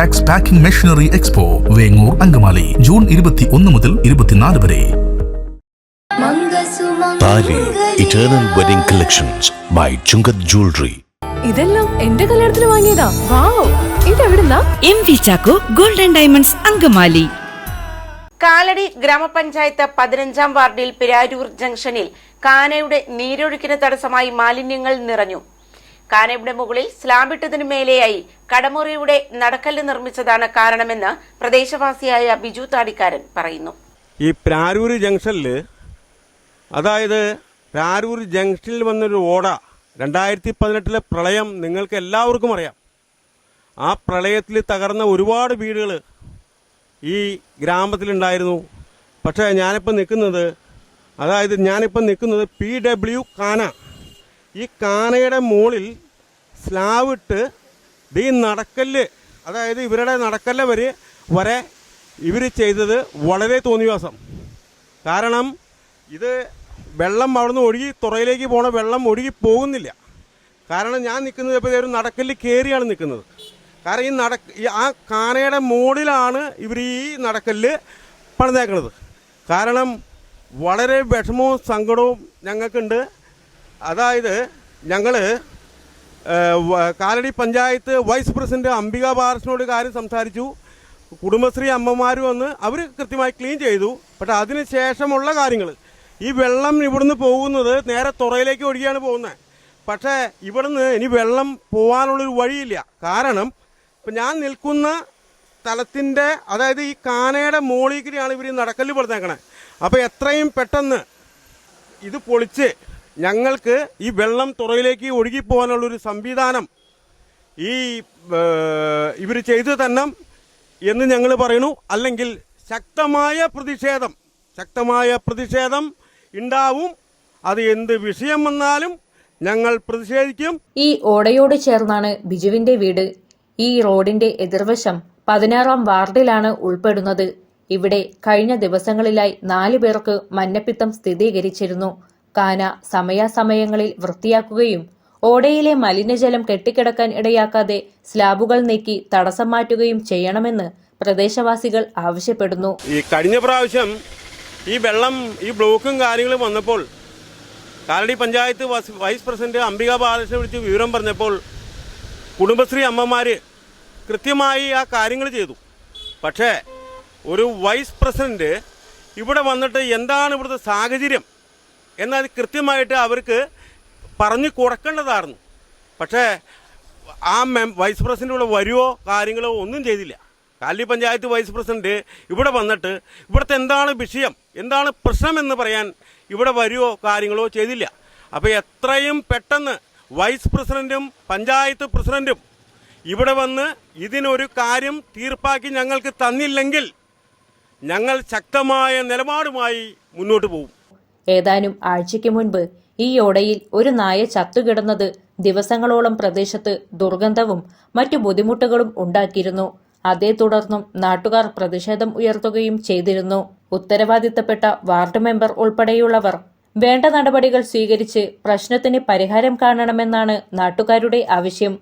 Packs packing machinery expo Vengoor Angamaly June ഇരുപത്തി ഒന്ന് മുതൽ ഇരുപത്തിനാല് വരെ. Thali eternal wedding collections by Chungath jewellery ഇതെല്ലാം എന്റെ കല്യാണത്തിന് വാങ്ങിയതാ. Wow ഇതെവിടുന്നാ? M V Chacko golden diamonds Angamaly. Kalady grama panchayat പതിനഞ്ചാം വാർഡിൽ പിരാരൂർ ജംഗ്ഷനിൽ കാനയുടെ നീരൊഴുക്കിന് തടസ്സമായി മാലിന്യങ്ങൾ നിറഞ്ഞു. കാനയുടെ മുകളിൽ സ്ലാബിട്ടതിനു മേലെയായി കടമുറിയുടെ നടക്കല്ല് നിർമ്മിച്ചതാണ് കാരണമെന്ന് പ്രദേശവാസിയായ ബിജു താടിക്കാരൻ പറയുന്നു. ഈ പ്രാരൂർ ജംഗ്ഷനിൽ അതായത് പ്രാരൂർ ജംഗ്ഷനിൽ വന്നൊരു ഓട രണ്ടായിരത്തി പതിനെട്ടിലെ പ്രളയം നിങ്ങൾക്ക് എല്ലാവർക്കും അറിയാം. ആ പ്രളയത്തിൽ തകർന്ന ഒരുപാട് വീടുകൾ ഈ ഗ്രാമത്തിലുണ്ടായിരുന്നു. പക്ഷേ ഞാനിപ്പോൾ നിൽക്കുന്നത് അതായത് ഞാനിപ്പോൾ നിൽക്കുന്നത് പി ഡബ്ല്യു കാന ഈ കാനയുടെ മുകളിൽ സ്ലാവ് ഇട്ട് ഈ നടക്കല്ല് അതായത് ഇവരുടെ നടക്കല്ല വരെ വരെ ഇവർ ചെയ്തത് വളരെ തോന്നിവാസം. കാരണം ഇത് വെള്ളം അവിടുന്ന് ഒഴുകി തുറയിലേക്ക് പോണ വെള്ളം ഒഴുകി പോകുന്നില്ല. കാരണം ഞാൻ നിൽക്കുന്നത് ഇപ്പോൾ ഒരു നടക്കല്ല് കയറിയാണ് നിൽക്കുന്നത്. കാരണം ഈ നട ആ കാനയുടെ മുകളിലാണ് ഇവർ ഈ നടക്കല്ല് പണിതേക്കുന്നത് കാരണം വളരെ വിഷമവും സങ്കടവും ഞങ്ങൾക്കുണ്ട്. അതായത് ഞങ്ങൾ കാലടി പഞ്ചായത്ത് വൈസ് പ്രസിഡന്റ് അംബിക ബാലകൃഷ്ണനോട് കാര്യം സംസാരിച്ചു. കുടുംബശ്രീ അമ്മമാർ വന്ന് അവർ കൃത്യമായി ക്ലീൻ ചെയ്തു. പക്ഷേ അതിന് ശേഷമുള്ള കാര്യങ്ങൾ ഈ വെള്ളം ഇവിടുന്ന് പോകുന്നത് നേരെ തുറയിലേക്ക് ഒഴുകിയാണ് പോകുന്നത്. പക്ഷേ ഇവിടുന്ന് ഇനി വെള്ളം പോകാനുള്ളൊരു വഴിയില്ല. കാരണം ഇപ്പം ഞാൻ നിൽക്കുന്ന സ്ഥലത്തിന്റെ അതായത് ഈ കാനയുടെ മോളിക്കൂടിയാണ് ഇവർ നടക്കൽ പെടുന്നേക്കണേ അപ്പോൾ എത്രയും പെട്ടെന്ന് ഇത് പൊളിച്ച് ഞങ്ങൾക്ക് ഈ വെള്ളം തുറയിലേക്ക് ഒഴുകിപ്പോകാനുള്ളൊരു സംവിധാനം ഈ ഇവർ ചെയ്തു തന്നെ എന്ന് ഞങ്ങൾ പറയുന്നു. അല്ലെങ്കിൽ ശക്തമായ പ്രതിഷേധം ശക്തമായ പ്രതിഷേധം ഉണ്ടാവും അത് എന്ത് വിഷയം വന്നാലും ഞങ്ങൾ പ്രതിഷേധിക്കും. ഈ ഓടയോട് ചേർന്നാണ് ബിജുവിന്റെ വീട്. ഈ റോഡിന്റെ എതിർവശം പതിനാറാം വാർഡിലാണ് ഉൾപ്പെടുന്നത്. ഇവിടെ കഴിഞ്ഞ ദിവസങ്ങളിലായി നാലു പേർക്ക് മഞ്ഞപ്പിത്തം സ്ഥിരീകരിച്ചിരുന്നു. കാന സമയാസമയങ്ങളിൽ വൃത്തിയാക്കുകയും ഓടയിലെ മലിനജലം കെട്ടിക്കിടക്കാൻ ഇടയാക്കാതെ സ്ലാബുകൾ നീക്കി തടസ്സം മാറ്റുകയും ചെയ്യണമെന്ന് പ്രദേശവാസികൾ ആവശ്യപ്പെടുന്നു. ഈ കഴിഞ്ഞ പ്രാവശ്യം ഈ വെള്ളം ഈ ബ്ലോക്കും കാര്യങ്ങളും വന്നപ്പോൾ കാലടി പഞ്ചായത്ത് വൈസ് പ്രസിഡന്റ് അംബിക ബാലകൃഷ്ണൻ വിളിച്ച് വിവരം പറഞ്ഞപ്പോൾ കുടുംബശ്രീ അമ്മമാർ കൃത്യമായി ആ കാര്യങ്ങൾ ചെയ്തു. പക്ഷേ ഒരു വൈസ് പ്രസിഡന്റ് ഇവിടെ വന്നിട്ട് എന്താണ് ഇവിടുത്തെ സാഹചര്യം? എന്നാൽ കൃത്യമായിട്ട് അവർക്ക് പറഞ്ഞു കൊടുക്കേണ്ടതായിരുന്നു. പക്ഷേ ആ മെം വൈസ് പ്രസിഡന്റ് ഇവിടെ വരുമോ കാര്യങ്ങളോ ഒന്നും ചെയ്തില്ല. കാലി പഞ്ചായത്ത് വൈസ് പ്രസിഡന്റ് ഇവിടെ വന്നിട്ട് ഇവിടുത്തെ എന്താണ് വിഷയം എന്താണ് പ്രശ്നം എന്ന് പറയാൻ ഇവിടെ വരുമോ കാര്യങ്ങളോ ചെയ്തില്ല. അപ്പോൾ എത്രയും പെട്ടെന്ന് വൈസ് പ്രസിഡന്റും പഞ്ചായത്ത് പ്രസിഡന്റും ഇവിടെ വന്ന് ഇതിനൊരു കാര്യം തീർപ്പാക്കി ഞങ്ങൾക്ക് തന്നില്ലെങ്കിൽ ഞങ്ങൾ ശക്തമായ നിലപാടുമായി മുന്നോട്ട് പോകും. ഏതാനും ആഴ്ചയ്ക്ക് മുൻപ് ഈ ഓടയിൽ ഒരു നായ ചത്തുകിടന്നത് ദിവസങ്ങളോളം പ്രദേശത്ത് ദുർഗന്ധവും മറ്റു ബുദ്ധിമുട്ടുകളും ഉണ്ടാക്കിയിരുന്നു. അതേ തുടർന്നും നാട്ടുകാർ പ്രതിഷേധം ഉയർത്തുകയും ചെയ്തിരുന്നു. ഉത്തരവാദിത്തപ്പെട്ട വാർഡ് മെമ്പർ ഉൾപ്പെടെയുള്ളവർ വേണ്ട നടപടികൾ സ്വീകരിച്ച് പ്രശ്നത്തിന് പരിഹാരം കാണണമെന്നാണ് നാട്ടുകാരുടെ ആവശ്യം.